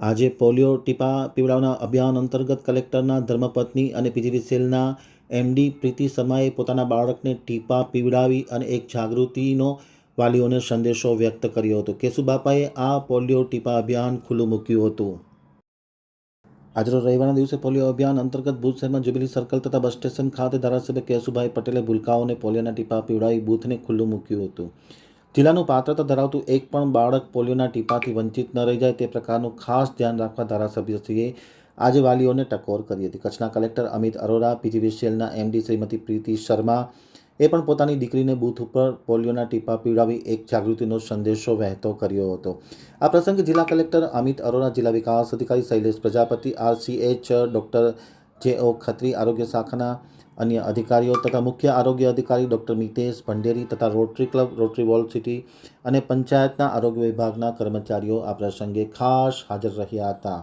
આજે પોલિયો ટીપા પીવડાવના અભિયાન અંતર્ગત કલેક્ટરના ધર્મપત્ની અને પીજીવીસીએલના એમડી પ્રીતિ શર્માએ પોતાના બાળકને ટીપા પીવડાવી અને એક જાગૃતિનો વાલીઓને સંદેશો વ્યક્ત કર્યો હતો. કેશુબાપાએ આ પોલિયો ટીપા અભિયાન ખુલ્લું મૂક્યું હતું. આજરોજ રવિવારના દિવસે પોલિયો અભિયાન અંતર્ગત ભુજ શહેરમાં જ્યુબિલી સર્કલ તથા બસ સ્ટેશન ખાતે ધારાસભ્ય કેશુભાઈ પટેલે ભૂલકાઓને પોલિયોના ટીપા પીવડાવી બૂથને ખુલ્લું મૂક્યું હતું. જિલ્લાનું પાત્રતા ધરાવતું એક પણ બાળક પોલિયોના ટીપાથી વંચિત ન રહી જાય તે પ્રકારનું ખાસ ધ્યાન રાખવા ધારાસભ્યશ્રીએ આજે વાલીઓને ટકોર કરી હતી. કચ્છના કલેક્ટર અમિત અરોરા પીજીવીસીએલના એમડી શ્રીમતી પ્રીતિ શર્મા એ પણ પોતાની દીકરીને બૂથ ઉપર પોલિયોના ટીપા પીવડાવી એક જાગૃતિનો સંદેશો વહેતો કર્યો હતો. આ પ્રસંગે જિલ્લા કલેક્ટર અમિત અરોરા, જિલ્લા વિકાસ અધિકારી શૈલેષ પ્રજાપતિ, આરસીએચ ડૉક્ટર જે ઓ ખત્રી આરોગ્ય શાખાના અન્ય અધિકારીઓ તથા મુખ્ય આરોગ્ય અધિકારી ડૉક્ટર મિતેશ ભંડેરી તથા Rotary Club, Rotary wall city અને પંચાયતના આરોગ્ય વિભાગના કર્મચારીઓ આ પ્રસંગે ખાસ હાજર રહ્યા હતા.